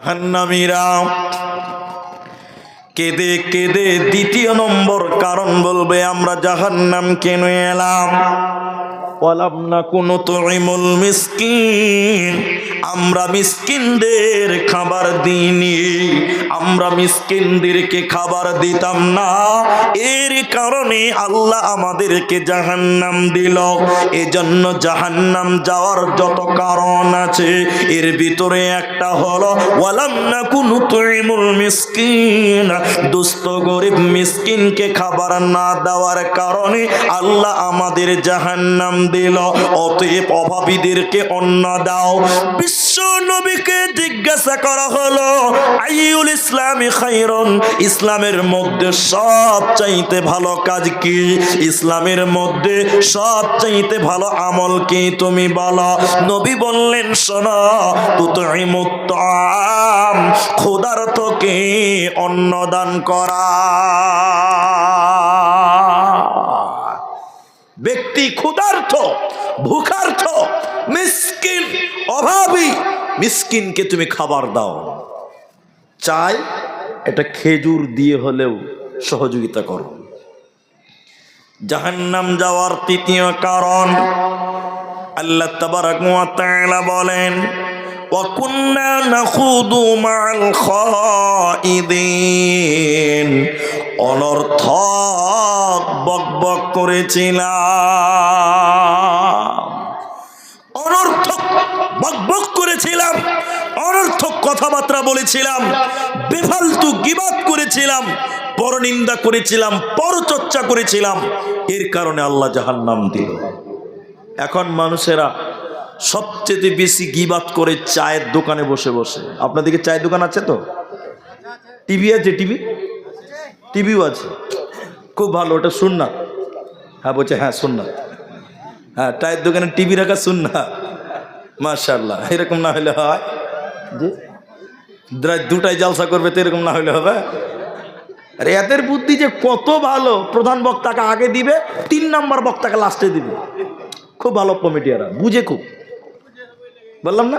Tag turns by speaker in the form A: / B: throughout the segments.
A: হান্নামিরা। কেঁদে কেঁদে দ্বিতীয় নম্বর কারণ বলবে, আমরা জাহান্নাম কেন এলাম? বলাম না কোনো তরিমুল মিসকিন। আমরা মিসকিনদের খাবার দিইনি, আমরা মিসকিনদেরকে খাবার দিতাম না। এর কারণে আল্লাহ আমাদেরকে জাহান্নাম দিল। এজন্য জাহান্নাম যাওয়ার যত কারণ আছে, এর ভিতরে একটা হলো, ওয়ালাম না কুনু তুইমুল মিসকিন। দুস্থ গরিব মিসকিনকে খাবার না দেওয়ার কারণে আল্লাহ আমাদের জাহান্নাম দিল। অতএব অভাবীদেরকে অন্ন দাও। নবীকে জিজ্ঞাসা করা হলো আইউল ইসলামী খাইরন ইসলামের মধ্যে সব চাইতে ভালো কাজ কি? ইসলামের মধ্যে সব চাইতে ভালো আমল কি তুমি বলো? নবী বললেন, শোনো তুতইমুত্তাম ক্ষুধার্তকে অন্ন দান করা। ব্যক্তি ক্ষুধার্থ ভুখার্থ মিসকিন অভাবী মিসকিনকে তুমি খাবার দাও চাই এটা খেজুর দিয়ে হলেও সহযোগিতা করো জাহান্নাম যাওয়ার তৃতীয় কারণ আল্লাহ তাবারাক ওয়া তাআলা বলেন وكنا نخوض مع الخائضين অনর্থক বকবক করেছিলাম অনর্থক বকবক করেছিলাম, অনর্থক কথাবার্তা বলেছিলাম, বেফালতু গিবাদ করেছিলাম, পরনিন্দা করেছিলাম, পরচর্চা করেছিলাম, এর কারণে আল্লাহ জাহান্নাম দিল। এখন মানুষেরা সবচেয়ে বেশি গিবাত করে চায়ের দোকানে বসে বসে। আপনাদেরকে চায়ের দোকান আছে তো? টিভি আছে টিভি টিভিও আছে। খুব ভালো, ওটা শুন না হ্যাঁ বলছে হ্যাঁ শুন না হ্যাঁ চায়ের দোকানে টিভি রাখা শুন না মার্শাল্লাহ এরকম না হলে হয়। রাত জালসা করবে তো এরকম না হলে হবে। আরে এদের বুদ্ধি যে কত ভালো প্রধান বক্তাকে আগে দিবে তিন নম্বর বক্তাকে লাস্টে দিবে। খুব ভালো কমিটিয়ারা বুঝে খুব। বললাম না?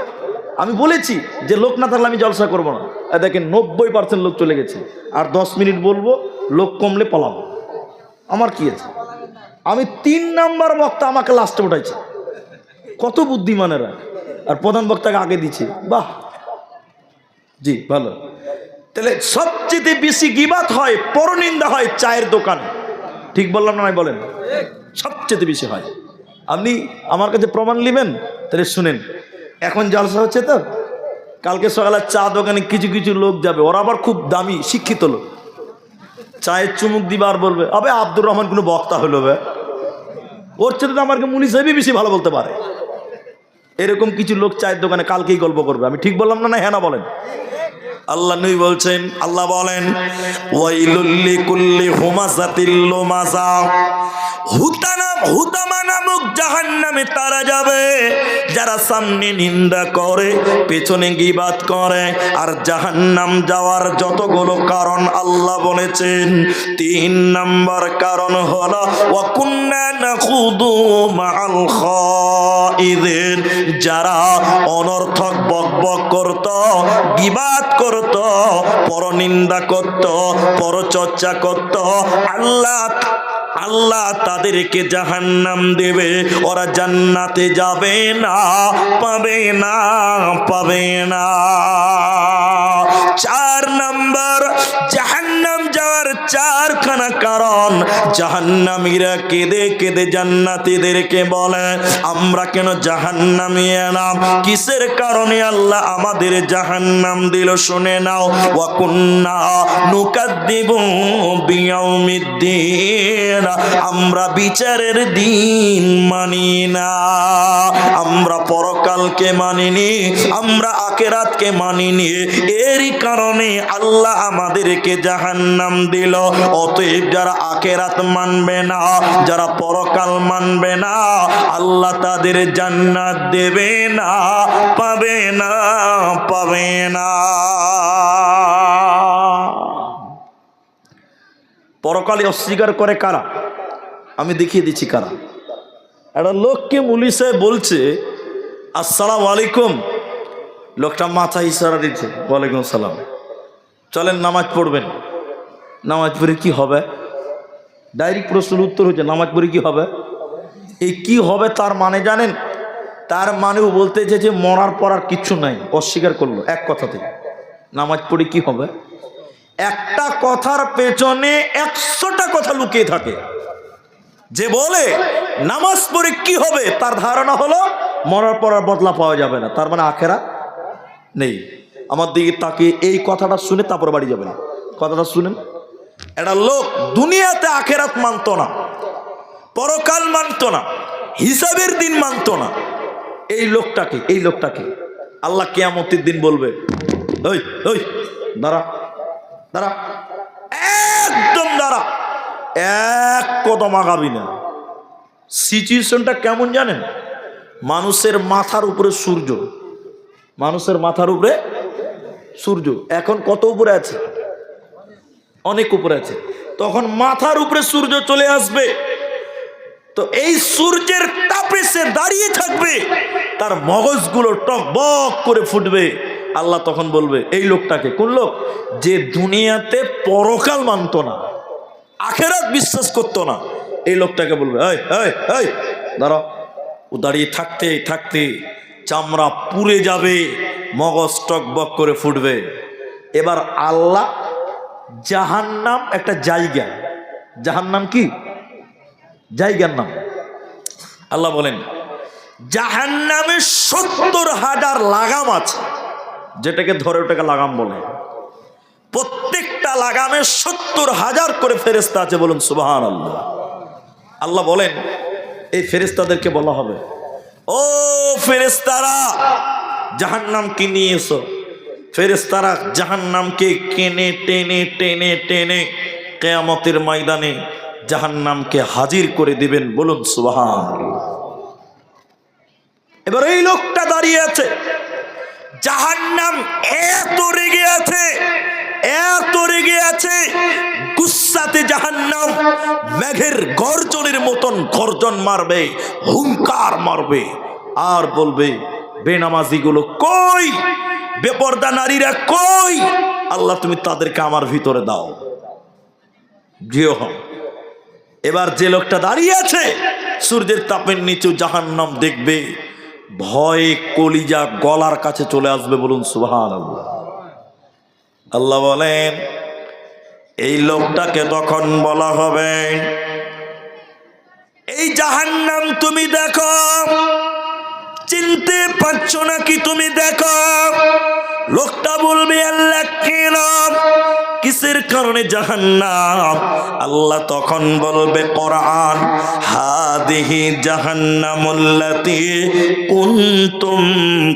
A: আমি বলেছি যে লোক না থাকলে আমি জলসা করব না। দেখেন নব্বই পার্সেন্ট লোক চলে গেছে। আর দশ মিনিট বলব লোক কমলে পলাবো। আমার কি আছে? আমি তিন নাম্বার বক্তা আমাকে লাস্টে উঠাইছে। কত বুদ্ধিমানেরা। আর প্রধান বক্তাকে আগে দিচ্ছে। বাহ। জি, ভালো। তাহলে সবচেয়ে বেশি গিবাত হয়, পরনিন্দা হয় চায়ের দোকান। ঠিক বললাম না বলেন? সবচেয়ে বেশি হয়। আপনি আমার কাছে প্রমাণ নেবেন তাহলে শুনেন। এখন জলসা হচ্ছে তো। কালকে সকালে চা দোকানে কিছু কিছু লোক যাবে। ওরা আবার খুব দামি, শিক্ষিত লোক। চায়ের চুমুক দিবার বলবে, আবে আব্দুর রহমান কোনো বক্তা হলো বে। ওর চেয়ে তো আমাকে মুনি সাহেবই বেশি ভালো বলতে পারে। এরকম কিছু লোক চায়ের দোকানে কালকেই গল্প করবে। আমি ঠিক বললাম না না হ্যাঁ না বলেন। আল্লাহ নই বলছেন, আল্লাহ বলেন ওয়াইলুল্লি কুল্লি হুমাজাতিল লুমাজা হুতানা হুতামা নামক জাহান্নামে তারা যাবে, যারা সামনে নিন্দা করে, পেছনে গিবাত করে, আর জাহান্নাম যাওয়ার যতগুলো কারণ আল্লাহ বলেছেন, তিন নাম্বার কারণ হলো, ওয়াকুন্না নাখুদু মাআল খাইদিন। যারা অনর্থক বকবক করত গিবাত করত পরনিন্দা করত পরচর্চা করত। আল্লাহ আল্লাহ তাদেরকে জাহান্নাম দেবে। ওরা জান্নাতে যাবে না, পাবে না পাবে না। চারখানা কারণ। জাহান্নামীরা কেঁদে কেঁদে জান্নাতীদেরকে বলে, আমরা কেন জাহান্নামী এলাম? কিসের কারণে আল্লাহ আমাদের জাহান্নাম দিল শুনে নাও। ওয়াকুন্না নুকাদ্দিবু বিয়াউমিদ্দিন। আমরা বিচারের দিন মানি না। আমরা পরকালকে মানিনি, আমরা আকেরাতকে মানিনি। এরই কারণে আল্লাহ আমাদেরকে জাহান্নাম দিল। অতএব যারা আকেরাত মানবে না, যারা পরকাল মানবে না, আল্লাহ তাদের জান্নাত দেবে না, পাবে না পাবে না। পরকালে অস্বীকার করে কারা? আমি দেখিয়ে দিচ্ছি কারা। একটা লোককে মুলি সাহেব বলছে, আসসালাম আলাইকুম। লোকটা মাথা ইশারা দিচ্ছে, ওয়ালাইকুম সালাম চলেন নামাজ পড়বেন। নামাজ পড়ে কি হবে? ডাইরেক্ট প্রশ্নের উত্তর হচ্ছে, নামাজ পড়ে কি হবে? এই কি হবে তার মানে জানেন? তার মানেও বলতে চেয়েছে, মরার পর আর কিচ্ছু নাই, অস্বীকার করল এক কথাতে নামাজ পড়ে কি হবে? একটা কথার পেছনে একশোটা কথা লুকিয়ে থাকে। যে বলে, নামাজ পড়ে কি হবে? তার ধারণা হলো, মরার পর আর বদলা পাওয়া যাবে না। তার মানে আখেরা নেই। আমার দিকে তাকে এই কথাটা শুনে তারপর বাড়ি যাবে না কথাটা শুনেন। একটা লোক দুনিয়াতে আখেরাত মানতো না, পরকাল মানতো না, হিসাবের দিন মানতো না। এই লোকটাকে এই লোকটাকে আল্লাহ কেয়ামতির দিন বলবে ওই ওই দাঁড়া দাঁড়া, একদম দাঁড়া, এক কদম আগাবি না। সিচুয়েশনটা কেমন জানেন? মানুষের মাথার উপরে সূর্য, মানুষের মাথার উপরে সূর্য, এখন কত উপরে আছে? অনেক উপরে আছে। তখন মাথার উপরে সূর্য চলে আসবে। তো এই সূর্যের তাপে সে দাঁড়িয়ে থাকবে। তার মগজগুলো টকবক করে ফুটবে। আল্লাহ তখন বলবে, এই লোকটাকে, কোন লোক? যে দুনিয়াতে পরকাল মানতো না, আখেরাত বিশ্বাস করতো না। এই লোকটাকে বলবে দাঁড়াও। ও দাঁড়িয়ে থাকতে থাকতে চামড়া পুড়ে যাবে, মগজ টকবক করে ফুটবে। এবার আল্লাহ জাহান্নাম একটা জায়গা। জাহান্নাম কি? জায়গার নাম। আল্লাহ বলেন, জাহান্নামে সত্তর হাজার লাগাম আছে। যেটাকে ধরে ওটাকে লাগাম বলে। প্রত্যেকটা লাগামে সত্তর হাজার করে ফেরেস্তা আছে বলুন সুবাহান আল্লাহ আল্লাহ বলেন, এই ফেরেস্তাদেরকে বলা হবে, ও ফেরেস্তারা জাহান্নাম কি নিয়ে এসো। ফেরেস্তারা জাহান্নামকে কেনে, টেনে টেনে টেনে কেয়ামতের ময়দানে জাহান্নামকে হাজির করে দিবেন বলুন সুবাহান এবার এই লোকটা দাঁড়িয়ে আছে। জাহান্নাম এত রেগে আছে, এত রেগে আছে গুসাতে জাহান্নাম মেঘের গর্জনের মতন গর্জন মারবে, হুঙ্কার মারবে, আর বলবে, বেনামাজিগুলো কই? বেপর্দা নারীরা কই? আল্লাহ, তুমি তাদেরকে আমার ভিতরে দাও। গৃহ এবার যে লোকটা দাঁড়িয়ে আছে, সূর্যের তাপের নিচু জাহান্নাম দেখবে, ভয়ে কলিজা গলার কাছে চলে আসবে বলুন সুহান আল্লাহ আল্লাহ বলেন, এই লোকটাকে তখন বলা হবে, এই জাহান্নাম তুমি দেখো চিনতে পারছ নাকি তুমি দেখো? লোকটা বলবে আল্লাহ কেন কিসের কারণে জাহান্নাম। আল্লাহ তখন বলবে, কোরআন, হাদিহি জাহান্নামুল্লাতি কুনতুম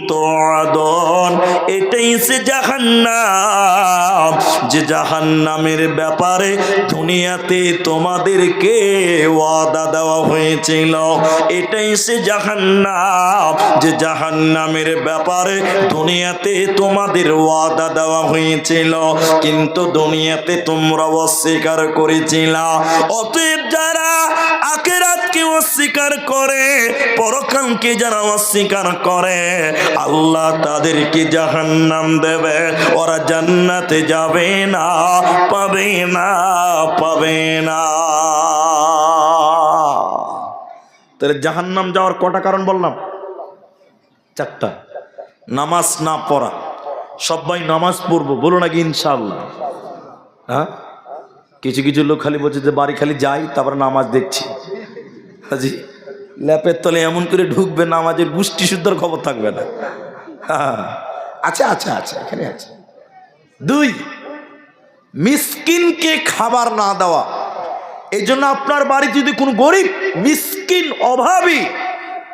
A: তুআদুন। এটাই সে জাহান্নাম। যে জাহান্নামের ব্যাপারে দুনিয়াতে তোমাদেরকে ওয়াদা দেওয়া হয়েছিল, এটাই সে জাহান্নাম। যে জাহান্নামের ব্যাপারে দুনিয়াতে তোমাদের ওয়াদা দেওয়া হয়েছিল, কিন্তু দুনিয়াতে তোমরা অস্বীকার করেছিল। অতএব যারা আখেরাতকে অস্বীকার করে, পরকালকে যারা অস্বীকার করে, আল্লাহ তাদেরকে জাহান্নাম দেবে। ওরা জান্নাতে যাবে না, পাবে না পাবে না। তাহলে জাহান্নাম যাওয়ার কটা কারণ বললাম? চারটা। নামাজ না পড়া। সবাই নামাজ পড়ব বলো নাকি ইনশাল্লাহ হ্যাঁ? কিছু কিছু লোক খালি বলছে যে বাড়ি খালি যাই, তারপরে নামাজ দেখছি। হাজি, ল্যাপের তলে এমন করে ঢুকবে, নামাজের গুষ্টি শুদ্ধর খবর থাকবে না। হ্যাঁ। আচ্ছা আচ্ছা আচ্ছা এখানে আছে। দুই, মিসকিনকে খাবার না দেওয়া। এই জন্য আপনার বাড়ি যদি কোনো গরিব, মিসকিন অভাবী,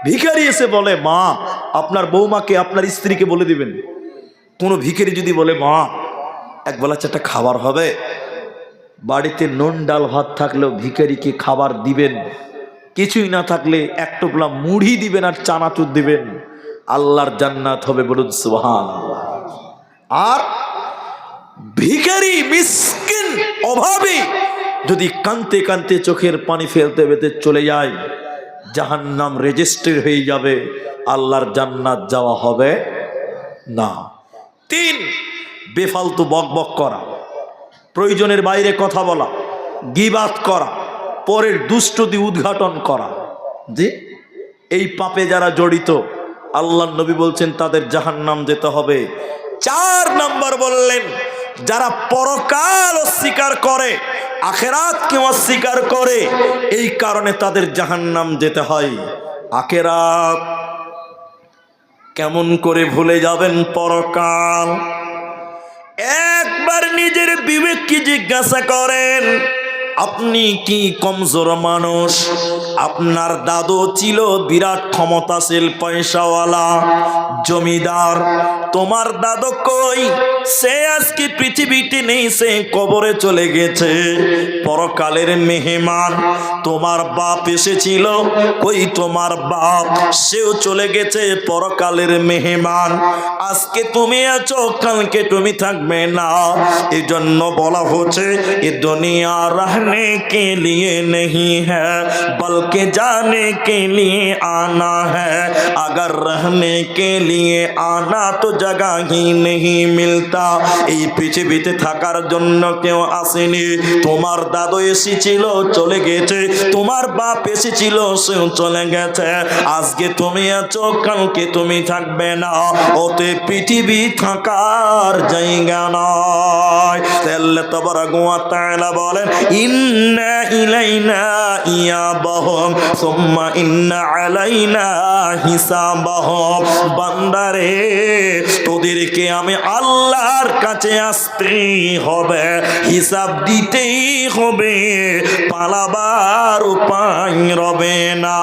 A: ভিখারি এসে বলে, মা, আপনার বৌমাকে আপনার স্ত্রীকে বলে দিবেন। কোনো ভিখারি যদি বলে, মা এক বেলা চারটা খাবার হবে। বাড়িতে নুন, ডাল, ভাত থাকলেও ভিখারিকে খাবার দিবেন। কিছুই না থাকলে এক টুকলা মুড়ি দিবেন আর চানাচুর দিবেন। আল্লাহর জান্নাত হবে বলুন সুবহান আর ভিখারি, মিসকিন, অভাবে যদি কানতে কানতে চোখের পানি ফেলতে ফেলতে চলে যায়, জাহান্নাম রেজিস্ট্রি হয়ে যাবে। আল্লাহর জান্নাত যাওয়া হবে না। তিন বেফালতু বক বক করা। প্রয়োজনের বাইরে কথা বলা। গিবাত করা। পরের দুষ্টদি উদ্ঘাটন করা। যে এই পাপে যারা জড়িত আল্লাহ নবী বলছেন তাদের জাহান্নাম যেতে হবে। চার নাম্বার বললেন যারা পরকাল অস্বীকার করে আখেরাত আখেরাতকে অস্বীকার করে এই কারণে তাদের জাহান্নাম যেতে হয়। আখেরাত কেমন করে ভুলে যাবেন পরকাল? নিজের বিবেককে জিজ্ঞাসা করেন, আপনি কি কমজোর মানুষ? আপনার দাদু ছিল বিরাট ক্ষমতাশীল পয়সাওয়ালা, জমিদার, তোমার দাদু কই? সে আজকে পৃথিবীতে নেই সে কবরে চলে গেছে পরকালের মেহমান তোমার বাপ এসেছিল কই তোমার বাপ সেও চলে গেছে পরকালের মেহমান আজকে তুমি আছো কালকে তুমি থাকবে না এই জন্য বলা হচ্ছে এ দুনিয়া रहने के लिए नहीं है बल्कि जाने के लिए आना है अगर रहने के लिए आना तो जगह ही नहीं मिलता এই পৃথিবীতে থাকার জন্য কেউ আসেনি। তোমার দাদু এসেছিল, চলে গেছে। তোমার বাপ এসেছিল, সেও চলে গেছে। আজকে তুমি আছো, কালকে তুমি থাকবে না। ওতে পৃথিবী থাকার জায়গা নয়। তাহলে তো বড় গোয়া তাইলা বলেন, ইন্না ইলাইনা ইয়াবাহুম, সুম্মা ইন্না আলাইনা হিসাবাহুম। বান্দারে, তোদেরকে আমি আল্লাহর কাছে আসতেই হবে, হিসাব দিতেই হবে। পালাবার উপায় রবে না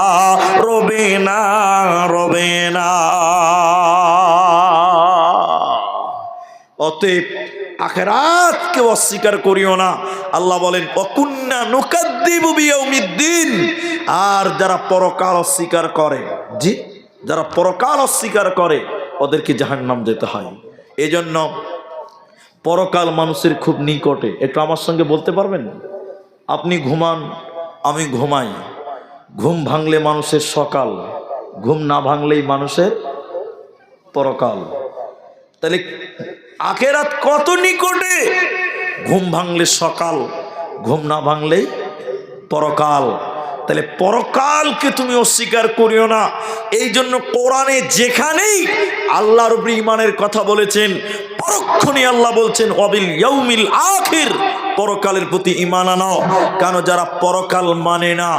A: রবে না রবে না। অতএব আখেরাতকে অস্বীকার করিও না। আল্লাহ বলেন অকুন্না নুকাদ্দিবু বিয়াউমিদ্দিন। আর যারা পরকাল অস্বীকার করে, জি, যারা পরকাল অস্বীকার করে, ওদেরকে জাহান্নাম যেতে হয়। এজন্য পরকাল মানুষের খুব নিকটে। একটু আমার সঙ্গে বলতে পারবেন? আপনি ঘুমান, আমি ঘুমাই। ঘুম ভাঙলে মানুষের সকাল, ঘুম না ভাঙলেই মানুষের পরকাল। তাহলে আখেরাত কত নিকটে? ঘুম ভাঙলে সকাল, ঘুম না ভাঙলেই পরকাল। তাহলে পরকালকে তুমি অস্বীকার করিও না। এই জন্য কোরআনে যেখানেই আল্লাহর উপরে ইমানের কথা বলেছেন পরক্ষণে আল্লাহ বলছেন, অবিল ইয়ৌমিল আখির পরকালের প্রতি ইমান আনাও কেন? যারা পরকাল মানে না,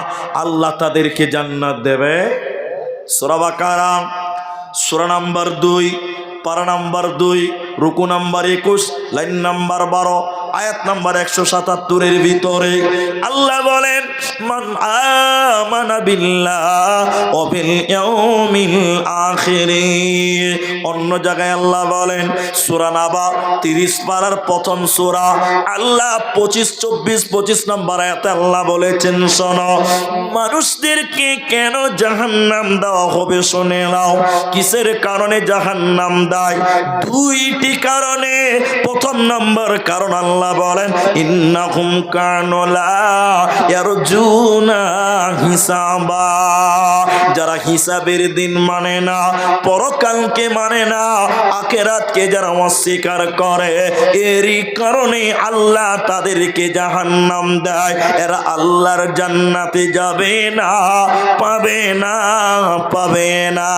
A: আল্লাহ তাদেরকে জান্নাত দেবে। সোরাবাকারা সোরা নাম্বার দুই, পারা নাম্বার দুই, রুকু নাম্বার একুশ, লাইন নাম্বার বারো, আয়াত নাম্বার একশো সাতাত্তরের ভিতরে আল্লাহ বলেন মান আমানা বিল্লাহ ও বিল ইয়াউমিল আখিরি। অন্য জায়গায় আল্লাহ বলেন, সূরা নাবা 30 পারার প্রথম সূরা। আল্লাহ 25 24 25 নম্বর আল্লাহ বলেছেন, শোনো, মানুষদেরকে কেন জাহান্নাম দেওয়া হবে শুনে নাও। কিসের কারণে জাহান্নাম দেয়? দুইটি কারণে। প্রথম নম্বর কারণ আল্লাহ বলেন, ইন্নাহুম কানুলা ইয়ারজুনা হিসাবা। যারা হিসাবের দিন মানে না, পরকালকে মানে না, আখেরাতকে যারা অস্বীকার করে, এরই কারণে আল্লাহ তাদেরকে জাহান্নাম দেয়। এরা আল্লাহর জান্নাতে যাবে না, পাবে না পাবে না।